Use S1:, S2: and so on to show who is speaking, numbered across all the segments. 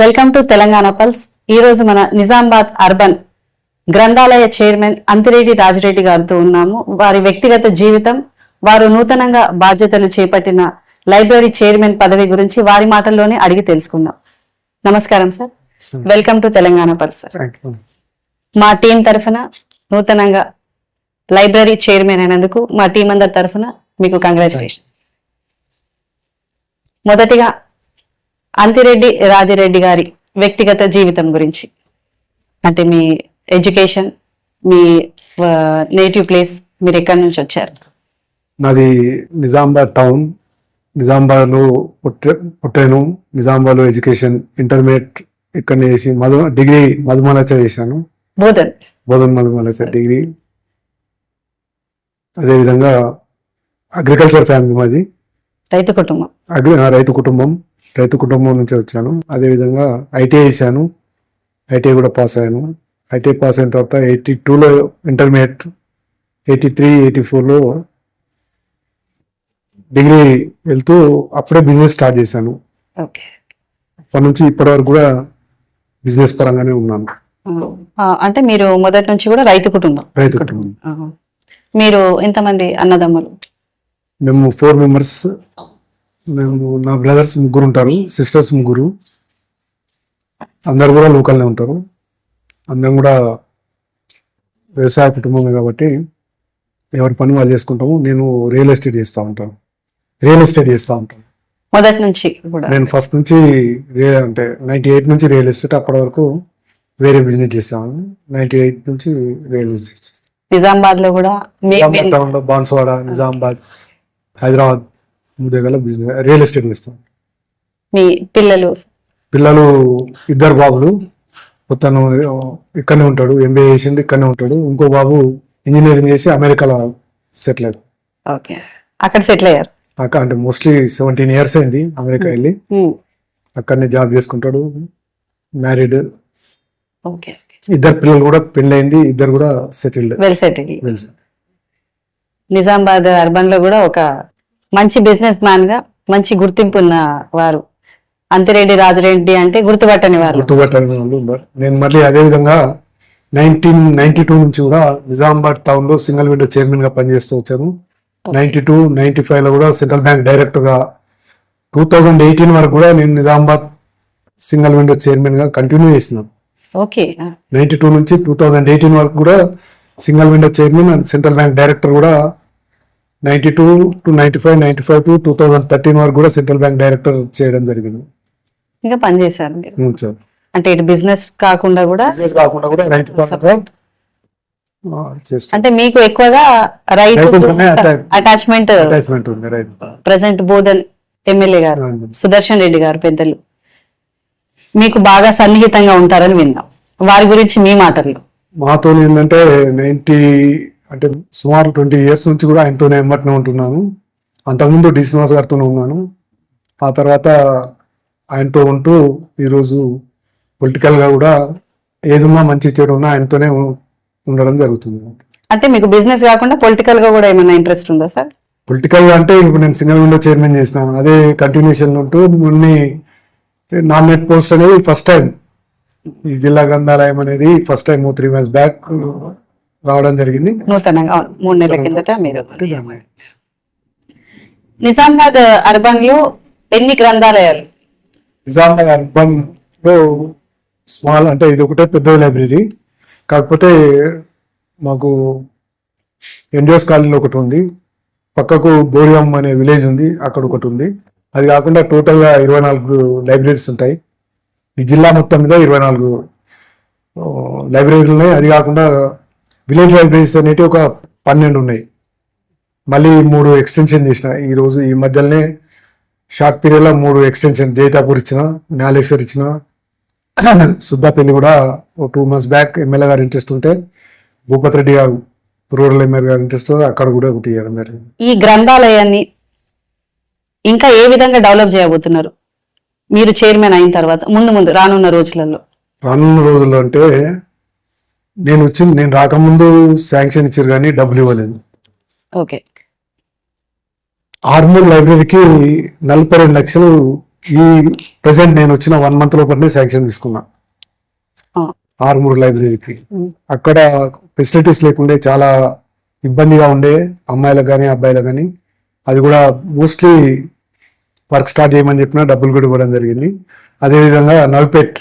S1: Welcome to Telangana pulse. ఈ రోజు మన నిజామాబాద్ అర్బన్ గ్రంథాలయ చైర్మన్ అంతిరెడ్డి రాజిరెడ్డి గారితో ఉన్నాము. వారి వ్యక్తిగత జీవితం వారు నూతనంగా బాధ్యతలు చేపట్టిన లైబ్రరీ చైర్మన్ పదవి గురించి వారి మాటల్లోనే అడిగి తెలుసుకుందాం. నమస్కారం sir. Welcome to Telangana pulse sir. మా టీం తరఫున నూతనంగా లైబ్రరీ చైర్మన్ అయినందుకు మా టీం అందరి తరఫున మీకు కంగ్రాచులేషన్ మొదటిగా అంతిరెడ్డి రాజిరెడ్డి గారి వ్యక్తిగత జీవితం గురించి. అంటే మీ ఎడ్యుకేషన్ మీ నేటివ్ ప్లేస్ మీరు ఎక్కడి నుంచి వచ్చారు?
S2: నాది నిజామాబాద్ టౌన్. నిజామాబాద్లో పుట్ట పుట్టాను. నిజామాబాద్లో ఎడ్యుకేషన్ ఇంటర్మీడియట్ ఇక్కడ చేసి మధు డిగ్రీ మధుమలచ చేశాను.
S1: బోధన్.
S2: బోధన్ మధుమలచ డిగ్రీ. అదేవిధంగా అగ్రికల్చర్ ఫ్యామిలీ మాది.
S1: రైతు కుటుంబం.
S2: అగ్రి రైతు కుటుంబం. రైతు కుటుంబం నుంచి వచ్చాను. అదేవిధంగా ఐటీఐ చేశాను. ఐటీఐ కూడా పాస్ అయ్యాను. ఐటీఐ పాస్ అయిన తర్వాత ఎయిటీ టూలో ఇంటర్మీడియట్ ఎయిటీ త్రీ ఎయిటీ ఫోర్లో డిగ్రీ వెళ్తూ అప్పుడే బిజినెస్ స్టార్ట్ చేశాను.
S1: ఓకే.
S2: అప్పటి నుంచి ఇప్పటి వరకు కూడా బిజినెస్ పరంగానే ఉన్నాను.
S1: అంటే మీరు మొదటి నుంచి కూడా రైతు కుటుంబం?
S2: రైతు కుటుంబం.
S1: మీరు ఎంతమంది అన్నదమ్ములు?
S2: మేము ఫోర్ మెంబర్స్. మేము నా బ్రదర్స్ ముగ్గురు ఉంటారు సిస్టర్స్ ముగ్గురు. అందరు కూడా లోకల్నే ఉంటారు. అందరం కూడా వ్యవసాయ కుటుంబమే కాబట్టి ఎవరి పని వాళ్ళు చేసుకుంటాము. నేను రియల్ ఎస్టేట్ చేస్తూ ఉంటాను. రియల్ ఎస్టేట్ చేస్తూ ఉంటాను.
S1: మొదటి నుంచి కూడా.
S2: నేను ఫస్ట్ నుంచి అంటే నైన్టీ ఎయిట్ నుంచి రియల్ ఎస్టేట్ అప్పటి వరకు వేరే బిజినెస్ చేసాను నైన్టీ ఎయిట్ నుంచి రియల్ ఎస్టేట్
S1: నిజామాబాద్లో కూడా
S2: బాన్స్వాడ నిజామాబాద్ హైదరాబాద్. దగ్గర బిజినెస్ రియల్ ఎస్టేట్ చేస్తాం.
S1: మీ పిల్లలు?
S2: పిల్లలు ఇద్దరు బాబులు. తను ఇక్కడనే ఉంటాడు ఎంబీఏ చేసింది ఇక్కడనే ఉంటాడు. ఇంకో బాబు ఇంజనీరింగ్ చేసి అమెరికాలో సెటిల్ అయ్యారు
S1: ఓకే. అక్కడ సెటిల్ అయ్యారు?
S2: అక్క అంటే మోస్ట్లీ సెవెంటీన్ ఇయర్స్ అయింది అమెరికా వెళ్ళి. అక్కడనే జాబ్ చేసుకుంటాడు. మ్యారీడ్
S1: ఓకే
S2: ఇద్దరు పిల్లలు కూడా పెళ్ళయింది ఇద్దరు కూడా సెటిల్డ్
S1: వెల్ సెటిల్
S2: తెలుసు
S1: నిజామాబాద్ అర్బన్లో కూడా ఒక మంచి బిజినెస్ మ్యాన్గా మంచి గుర్తింపు ఉన్న వారు. అంతిరెడ్డి రాజరెడ్డి అంటే గుర్తుపట్టని వారు.
S2: గుర్తుపట్టని వాళ్ళు నేను మళ్ళీ అదే విధంగా నైన్టీన్ నైన్టీ టూ నుంచి కూడా నిజామాబాద్ టౌన్లో సింగిల్ విండో చైర్మన్గా పనిచేస్తూ వచ్చాను. నైన్టీ టూ నైన్టీ ఫైవ్లో కూడా సెంట్రల్ బ్యాంక్ డైరెక్టర్గా టూ థౌజండ్ ఎయిటీన్ వరకు కూడా నేను నిజామాబాద్ సింగిల్ విండో చైర్మన్గా కంటిన్యూ చేసినాను
S1: ఓకే
S2: నైన్టీ టూ నుంచి టూ థౌజండ్ ఎయిటీన్ వరకు కూడా single window chairman and central bank director కూడా ninety two to ninety five ninety five to two thousand thirteen వరకు కూడా సెంట్రల్ బ్యాంక్ డైరెక్టర్ చేయడం జరిగింది.
S1: ఇంకా పనిచేశారు మీరు.
S2: ఉం, సార్.
S1: అంటే ఇటు బిజినెస్ కాకుండా కూడా
S2: బిజినెస్ కాకుండా కూడా రైతు
S1: అంటే మీకు ఎక్కువగా రైతు అటాచ్మెంట్
S2: అటాచ్మెంట్ ఉంది రైతు
S1: ప్రజెంట్ బోధన్ ఎమ్మెల్యే గారు. సుదర్శన్ రెడ్డి గారు పెద్దలు. మీకు బాగా సన్నిహితంగా ఉంటారని విన్నాం. వారి గురించి మీ మాటల్లో.
S2: మాతో ఏంటంటే నైన్టీ అంటే సుమారు ట్వంటీ ఇయర్స్ నుంచి కూడా ఆయనతోనే ఎమ్మటినే ఉంటున్నాను అంతకుముందు డి శ్రీనివాస్ గారితోనే ఉన్నాను. ఆ తర్వాత ఆయనతో ఉంటూ ఈరోజు పొలిటికల్గా కూడా ఏదున్నా మంచి చెడు ఉన్నా ఆయనతోనే ఉండడం జరుగుతుంది.
S1: అంటే మీకు బిజినెస్ కాకుండా పొలిటికల్గా కూడా ఏమైనా ఇంట్రెస్ట్ ఉందా సార్?
S2: పొలిటికల్ అంటే ఇప్పుడు నేను సింగిల్ విండో చైర్మన్ చేసిన అదే కంటిన్యూషన్ ఉంటూ మొన్ని నామినేట్ పోస్ట్ అనేది ఫస్ట్ టైం. ఈ జిల్లా గ్రంథాలయం అనేది first time three months back రావడం జరిగింది.
S1: నూతనంగా మూడు నెలల కిందట మీరు నిజామాబాద్ అర్బన్లో ఎన్ని గ్రంథాలయాలు?
S2: నిజామాబాద్ అర్బన్లో స్మాల్ అంటే ఇది ఒకటే పెద్ద లైబ్రరీ. కాకపోతే మాకు ఎన్జిఓస్ కాలనీలో ఒకటి ఉంది. పక్కకు బోరియం అనే విలేజ్ ఉంది అక్కడ ఒకటి ఉంది. అది కాకుండా total గా ఇరవై నాలుగు లైబ్రరీస్ ఉంటాయి. ఈ జిల్లా మొత్తం మీద ఇరవై నాలుగు లైబ్రరీలు ఉన్నాయి అది కాకుండా విలేజ్ లైబ్రరీస్ అనేవి ఒక పన్నెండు ఉన్నాయి. మళ్ళీ మూడు ఎక్స్టెన్షన్ చేసిన ఈ రోజు ఈ మధ్యలోనే షార్ట్ పీరియడ్లో మూడు ఎక్స్టెన్షన్ జైతాపూర్ ఇచ్చిన న్యాలేశ్వర్ ఇచ్చిన సుద్దాపల్లి కూడా ఒక టూ మంత్స్ బ్యాక్ ఎమ్మెల్యే గారు ఇంట్రెస్ట్ ఉంటే భూపతి రెడ్డి గారు రూరల్ ఎమ్మెల్యే గారు ఇంట్రెస్ట్ అక్కడ కూడా ఒకటి ఇవ్వడం జరిగింది.
S1: ఈ గ్రంథాలయాన్ని ఇంకా ఏ విధంగా డెవలప్ చేయబోతున్నారు? మీరు చైర్మన్ అయిన తర్వాత ముందు ముందు రానున్న రోజులలో.
S2: రానున్న రోజుల్లో అంటే నేను వచ్చింది నేను రాకముందు శాంక్షన్ ఇచ్చారు కానీ డబ్బులు ఇవ్వలేదు.
S1: ఓకే.
S2: ఆర్మూర్ లైబ్రరీకి నలభై రెండు లక్షలు ఈ ప్రెసెంట్ నేను వచ్చిన వన్ మంత్ లోపలనే శాంక్షన్ తీసుకున్నా. ఆరుమూరు లైబ్రరీకి. అక్కడ ఫెసిలిటీస్ లేకుండే చాలా ఇబ్బందిగా ఉండే అమ్మాయిలకు కానీ అబ్బాయిలకు కానీ అది కూడా మోస్ట్లీ వర్క్ స్టార్ట్ చేయమని చెప్పిన డబ్బులు కూడా ఇవ్వడం జరిగింది. అదేవిధంగా నవ్పేట్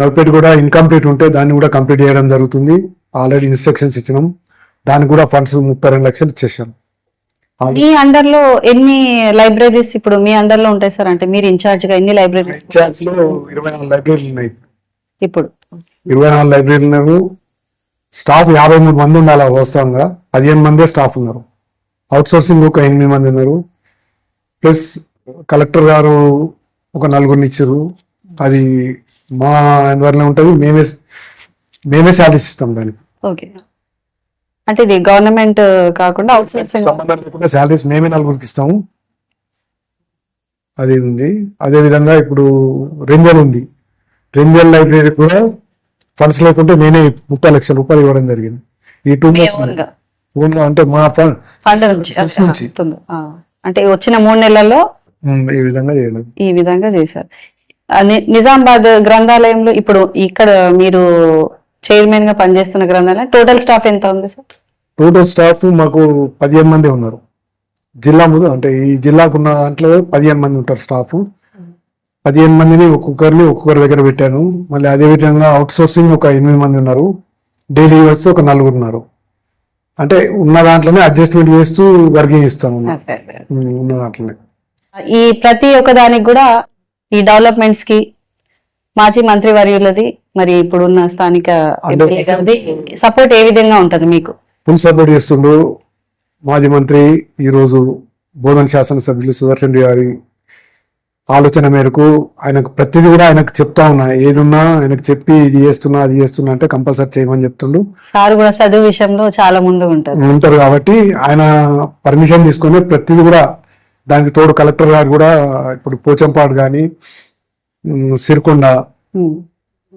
S2: నవ్పేట్ కూడా ఇన్కంప్లీట్ ఉంటే దాన్ని కూడా కంప్లీట్ చేయడం జరుగుతుంది. ఆల్రెడీ ఇన్స్ట్రక్షన్స్ ఇచ్చినాం. దానికి కూడా ఫండ్స్ ముప్పై రెండు లక్షలు ఇచ్చేసాం
S1: మీ అండర్లో ఎన్ని లైబ్రరీస్ ఇప్పుడు మీ అండర్లో ఉంటాయి సార్? అంటే మీరు ఇన్ఛార్జ్గా ఎన్ని లైబ్రరీస్?
S2: ఇన్ఛార్జ్లో ఇరవై నాలుగు లైబ్రరీలు ఉన్నాయి.
S1: ఇప్పుడు?
S2: ఇరవై నాలుగు లైబ్రరీలు ఉన్నారు. స్టాఫ్ యాభై మూడు మంది ఉండాలి వాస్తవంగా పదిహేను మందే స్టాఫ్ ఉన్నారు. అవుట్ సోర్సింగ్ ఒక ఎనిమిది మంది ఉన్నారు. ప్లస్ కలెక్టర్ గారు ఒక నలుగురిని ఇచ్చారు అది మా ఎన్వర్లో ఉంటుంది మేమే మేమే శాలరీస్ ఇస్తాం దానికి.
S1: ఓకే. అంటే ఇది గవర్నమెంట్ కాకుండా అవుట్ సోర్సింగ్
S2: సంబంధం లేకుండా శాలరీస్ మేమే నలుగురికి ఇస్తాము అది ఉంది. అదే విధంగా ఇప్పుడు రెంజల్ ఉంది. రెంజల్ లైబ్రరీ కూడా ఫండ్స్ లేకుంటే నేనే ముప్పై లక్షల రూపాయలు ఇవ్వడం జరిగింది. ఈ టూ మంత్స్ అంటే మా ఫండ్
S1: నుంచి అంటే వచ్చిన మూడు నెలల్లో
S2: ఈ విధంగా చేయడం.
S1: ఈ విధంగా చేశారు. నిజామాబాద్ గ్రంథాలయంలో ఇప్పుడు ఇక్కడ మీరు చైర్మన్గా పనిచేస్తున్న గ్రంథాలయం టోటల్ స్టాఫ్ ఎంత ఉంది సార్?
S2: టోటల్ స్టాఫ్ మాకు పదిహేను మంది ఉన్నారు. జిల్లా ముందు అంటే ఈ జిల్లాకు ఉన్న దాంట్లో పదిహేను మంది ఉంటారు స్టాఫ్. పదిహేను మందిని ఒక్కొక్కరిని ఒక్కొక్కరి దగ్గర పెట్టాను. మళ్ళీ అదే విధంగా అవుట్ సోర్సింగ్ ఒక ఎనిమిది మంది ఉన్నారు. డైలీ వస్తే ఒక నలుగురు ఉన్నారు. అంటే ఉన్న దాంట్లోనే అడ్జస్ట్మెంట్ చేస్తూ వర్కింగ్ ఇస్తాను ఉన్న దాంట్లోనే.
S1: ఈ ప్రతి ఒక్క దానికి కూడా ఈ డెవలప్మెంట్స్కి మాజీ మంత్రి వర్యులది మరి ఇప్పుడున్న స్థానిక సపోర్ట్ ఏ విధంగా ఉంటది మీకు?
S2: ఫుల్ సపోర్ట్ చేస్తుండు. మాజీ మంత్రి ఈరోజు బోధన శాసనసభ్యులు సుదర్శన్ గారి ఆలోచన మేరకు ఆయనకు ప్రతిదీ కూడా ఆయనకు చెప్తా ఉన్నా. ఏది ఉన్నా ఆయనకు చెప్పి ఇది చేస్తున్నా అది చేస్తున్నా అంటే కంపల్సరీ చేయమని చెప్తుండు.
S1: సార్ కూడా చదువు విషయంలో చాలా ముందు ఉంటారు.
S2: ఉంటారు కాబట్టి ఆయన పర్మిషన్ తీసుకొని ప్రతిదీ కూడా దానికి తోడు కలెక్టర్ గారు కూడా ఇప్పుడు పోచంపాడు కానీ సిరికొండ.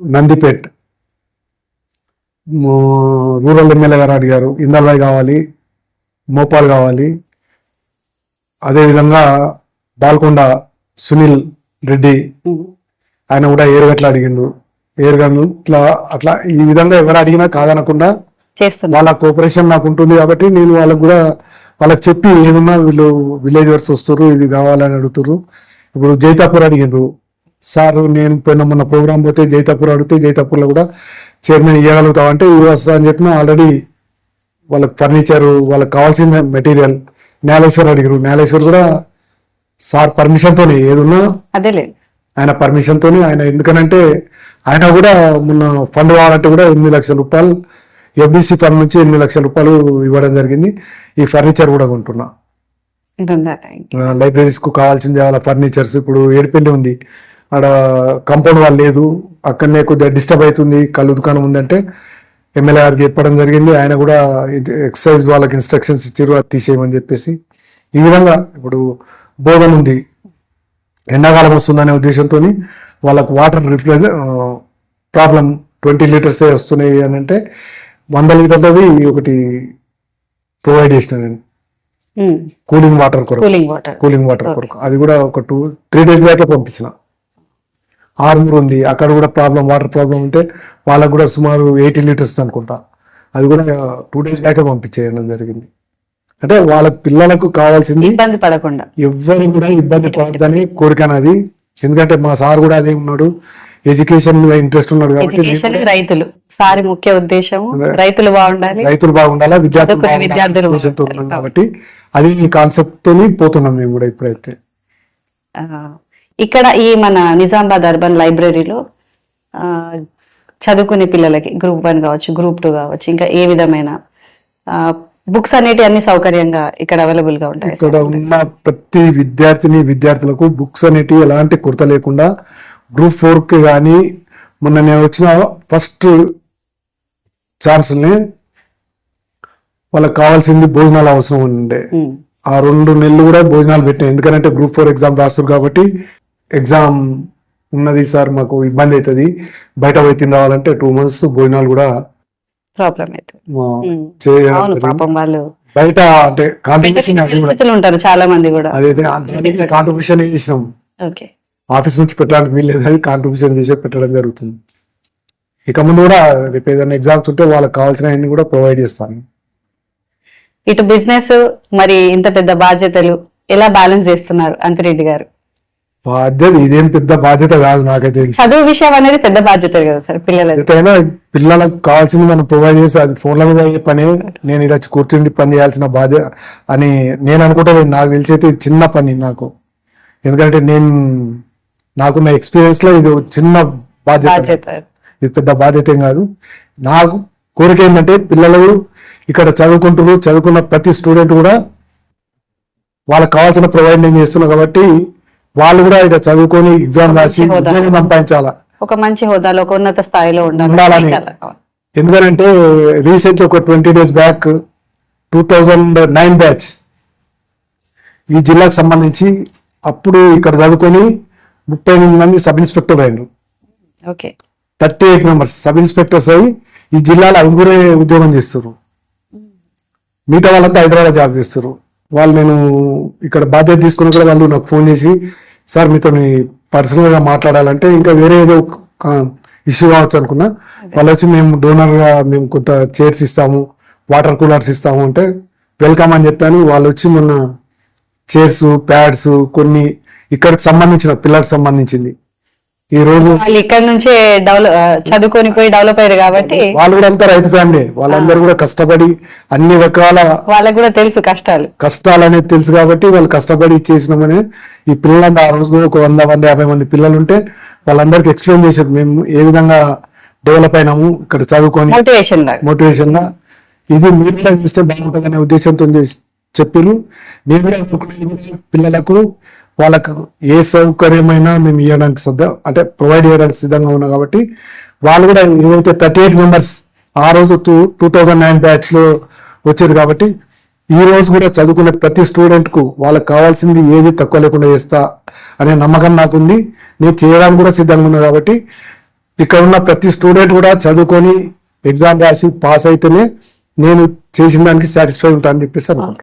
S2: నందిపేట్ రూరల్ ఎమ్మెల్యే గారు అడిగారు ఇందల్బాయ్ కావాలి మోపాల్ కావాలి అదేవిధంగా బాల్కొండ సునీల్ రెడ్డి. ఆయన కూడా ఏరుగట్ల అడిగిండు ఏరుగట్ల అట్లా ఈ విధంగా ఎవరు అడిగినా కాదనకుండా వాళ్ళ కోఆపరేషన్ నాకు ఉంటుంది కాబట్టి నేను వాళ్ళకు కూడా వాళ్ళకి చెప్పి ఏదున్నా వీళ్ళు విలేజ్ వర్స్ వస్తారు ఇది కావాలని అడుగుతారు ఇప్పుడు జైతాపూర్ అడిగిండ్రు. సార్ నేను పోయిన మొన్న ప్రోగ్రామ్ పోతే జైతాపూర్ అడిగితే జైతాపూర్లో కూడా చైర్మన్ ఇవ్వగలుగుతావు అంటే ఇవి వస్తా అని చెప్పిన ఆల్రెడీ వాళ్ళకి ఫర్నిచర్ వాళ్ళకి కావాల్సిన మెటీరియల్ నేలేశ్వర్ అడిగారు నేలేశ్వర్ కూడా సార్ పర్మిషన్తోనే ఏదున్నా ఆయన పర్మిషన్ తోని ఆయన ఎందుకనంటే ఆయన కూడా మొన్న ఫండ్ కావాలంటే కూడా ఎనిమిది లక్షల రూపాయలు ఎఫ్డిసి ఫండ్ నుంచి ఎనిమిది లక్షల రూపాయలు ఇవ్వడం జరిగింది. ఈ ఫర్నిచర్ కూడా కొంటున్నా.
S1: గ్రంథాలయం
S2: లైబ్రరీస్కు కావాల్సిన చాలా ఫర్నిచర్స్ ఇప్పుడు ఏడుపెల్లి ఉంది. ఆడ కాంపౌండ్ వాళ్ళు లేదు. అక్కడనే కొద్దిగా డిస్టర్బ్ అవుతుంది. కళ్ళు దుకాణం ఉందంటే ఎమ్మెల్యే గారికి చెప్పడం జరిగింది. ఆయన కూడా ఎక్సర్సైజ్ వాళ్ళకి ఇన్స్ట్రక్షన్స్ ఇచ్చారు. అది తీసేయమని చెప్పేసి. ఈ విధంగా ఇప్పుడు బోధన ఉంది. ఎండాకాలం వస్తుందనే ఉద్దేశంతో వాళ్ళకు వాటర్ రిప్లేస్ ప్రాబ్లం ట్వంటీ లీటర్సే వస్తున్నాయి అని అంటే వంద లీటర్లది ఒకటి ప్రొవైడ్ చేసిన నేను. కూలింగ్ వాటర్ కొరకు.
S1: Cooling water.
S2: కూలింగ్ వాటర్ కొరకు. అది కూడా ఒక టూ త్రీ డేస్ బ్యాక్ పంపించిన. ఆర్మూర్ ఉంది. అక్కడ కూడా ప్రాబ్లం వాటర్ ప్రాబ్లం ఉంటే వాళ్ళకు కూడా సుమారు ఎయిటీ లీటర్స్ అనుకుంటా. అది కూడా టూ డేస్ బ్యాక్ పంపించేయడం జరిగింది. అంటే వాళ్ళ పిల్లలకు కావాల్సింది
S1: ఇబ్బంది పడకుండా.
S2: ఎవ్వరు కూడా ఇబ్బంది పడద్దని కోరిక నాది. ఎందుకంటే మా సార్ కూడా అదే ఉన్నాడు. ఎడ్యుకేషన్ మీద ఇంట్రెస్ట్ ఉన్నాడు కాబట్టి
S1: రైతులు. సారి ముఖ్య ఉద్దేశం రైతులు బాగుండాలి
S2: రైతులు బాగుండాలా. విద్యార్థులు ఉన్నాం కాబట్టి అది ఈ కాన్సెప్ట్ తోని పోతున్నాం మేము కూడా ఇప్పుడైతే.
S1: ఇక్కడ ఈ మన నిజామాబాద్ అర్బన్ లైబ్రరీలో చదువుకునే పిల్లలకి గ్రూప్ వన్ కావచ్చు గ్రూప్ టూ కావచ్చు ఇంకా ఏ విధమైన బుక్స్ అనేటి అన్ని సౌకర్యంగా ఇక్కడ అవైలబుల్గా ఉంటాయి.
S2: ఇక్కడ ఉన్న ప్రతి విద్యార్థిని విద్యార్థులకు బుక్స్ అనేటివి ఎలాంటి కొరత లేకుండా గ్రూప్ ఫోర్కి కానీ మొన్న నేను వచ్చిన ఫస్ట్ ఛాన్స్ని వాళ్ళకి కావాల్సింది భోజనాలు అవసరం ఉండే.
S1: ఉమ్,
S2: ఆ రెండు నెలలు కూడా భోజనాలు పెట్టాయి. ఎందుకంటే గ్రూప్ ఫోర్ ఎగ్జామ్ రాస్తారు కాబట్టి ఎగ్జామ్ ఉన్నది సార్ మాకు ఇబ్బంది అవుతుంది. బయట పోయి తిని రావాలంటే టూ మంత్స్ భోజనాలు కూడా
S1: ప్రాబ్లం వాళ్ళు
S2: బయట అంటే కాంట్రిబ్యూషన్
S1: ఉంటారు చాలా మంది కూడా
S2: అదైతే కాంట్రిబ్యూషన్ చేసినాం.
S1: ఓకే
S2: ఆఫీస్ నుంచి పెట్టడానికి వీల్లేదు అని కాంట్రిబ్యూషన్ చేసే పెట్టడం జరుగుతుంది. ఇక ముందు కూడా రేపు ఏదైనా ఎగ్జామ్స్ ఉంటే వాళ్ళకి కావాల్సినవన్నీ కూడా ప్రొవైడ్ చేస్తాను.
S1: ఇటు బిజినెస్ మరి ఇంత పెద్ద బాధ్యతలు ఎలా బ్యాలెన్స్ చేస్తున్నారు అంతిరెడ్డి గారు?
S2: బాధ్యత ఇదేం పెద్ద బాధ్యత కాదు నాకైతే తెలిసి.
S1: చదువు విషయం అనేది పెద్ద బాధ్యత కదా సార్
S2: అయినా పిల్లలకు కావాల్సింది మనం ప్రొవైడ్ చేసి అది ఫోన్ల మీద అయ్యే పని. నేను ఇలా కూర్చుండి పని చేయాల్సిన బాధ్యత అని నేను అనుకుంటే నాకు తెలిసి అయితే చిన్న పని నాకు. ఎందుకంటే నేను నాకున్న ఎక్స్పీరియన్స్లో ఇది చిన్న బాధ్యత. ఇది పెద్ద బాధ్యత ఏం కాదు. నాకు కోరిక ఏంటంటే పిల్లలు ఇక్కడ చదువుకుంటారు చదువుకున్న ప్రతి స్టూడెంట్ కూడా వాళ్ళకి కావాల్సిన ప్రొవైడ్ నేను చేస్తున్నా కాబట్టి వాళ్ళు కూడా ఇక్కడ చదువుకొని ఎగ్జామ్ రాసి. ఉద్యోగం సంపాదించాలా?
S1: ఒక మంచి హోదాలో ఒక ఉన్నత స్థాయిలో ఉండాలి.
S2: ఉండాలని. ఎందుకంటే రీసెంట్ ఒక twenty days back two thousand nine batch ఈ జిల్లాకు సంబంధించి అప్పుడు ఇక్కడ చదువుకొని ముప్పై ఎనిమిది మంది సబ్ ఇన్స్పెక్టర్ అయ్యారు
S1: okay.
S2: Thirty eight members sub inspectors అయ్యి ఈ జిల్లాలో ఐదుగురే ఉద్యోగం చేస్తారు మిగతా వాళ్ళంతా హైదరాబాద్ జాబ్ చేస్తారు వాళ్ళు నేను ఇక్కడ బాధ్యత తీసుకుని కూడా వాళ్ళు నాకు ఫోన్ చేసి సార్ మీతో పర్సనల్గా మాట్లాడాలంటే ఇంకా వేరే ఏదో ఇష్యూ కావచ్చు అనుకున్నా. వాళ్ళు వచ్చి మేము డోనర్గా మేము కొంత చైర్స్ ఇస్తాము వాటర్ కూలర్స్ ఇస్తాము అంటే వెల్కమ్ అని చెప్పాను. వాళ్ళు వచ్చి మొన్న చైర్స్ ప్యాడ్స్ కొన్ని ఇక్కడికి సంబంధించిన పిల్లలకు సంబంధించింది. ఈ రోజు
S1: వాళ్ళు ఇక్కడ నుంచే డెవలప్ చదువుకొని పోయి డెవలప్ అయ్యారు కాబట్టి
S2: వాళ్ళు కూడా అంతా రైతు ఫ్యామిలీ వాళ్ళందరూ కూడా కష్టపడి అన్ని రకాల
S1: వాళ్ళకు కూడా తెలుసు కష్టాలు.
S2: కష్టాలు అనేది తెలుసు కాబట్టి వాళ్ళు కష్టపడి చేసినామని ఈ పిల్లలంతా ఆ రోజు కూడా ఒక వంద వంద యాభై మంది పిల్లలు ఉంటే వాళ్ళందరికీ ఎక్స్ప్లెయిన్ చేసారు మేము ఏ విధంగా డెవలప్ అయినాము ఇక్కడ చదువుకొని
S1: మోటివేషన్
S2: మోటివేషన్గా. ఇది మీరు కూడా చేస్తే బాగుంటుంది అనే ఉద్దేశంతో చెప్పారు నేను కూడా పిల్లలకు వాళ్ళకు ఏ సౌకర్యమైనా మేము ఇవ్వడానికి సిద్ధం అంటే ప్రొవైడ్ చేయడానికి సిద్ధంగా ఉన్నాం కాబట్టి వాళ్ళు కూడా ఏదైతే థర్టీ ఎయిట్ మెంబర్స్ ఆ రోజు టూ టూ థౌజండ్ నైన్ బ్యాచ్లో వచ్చారు కాబట్టి ఈ రోజు కూడా చదువుకునే ప్రతి స్టూడెంట్కు వాళ్ళకి కావాల్సింది ఏది తక్కువ లేకుండా చేస్తా అనే నమ్మకం నాకుంది. నేను చేయడానికి కూడా సిద్ధంగా ఉన్నా కాబట్టి ఇక్కడ ఉన్న ప్రతి స్టూడెంట్ కూడా చదువుకొని ఎగ్జామ్ రాసి పాస్ అయితేనే నేను చేసిన దానికి సాటిస్ఫై ఉంటా అని చెప్పేసి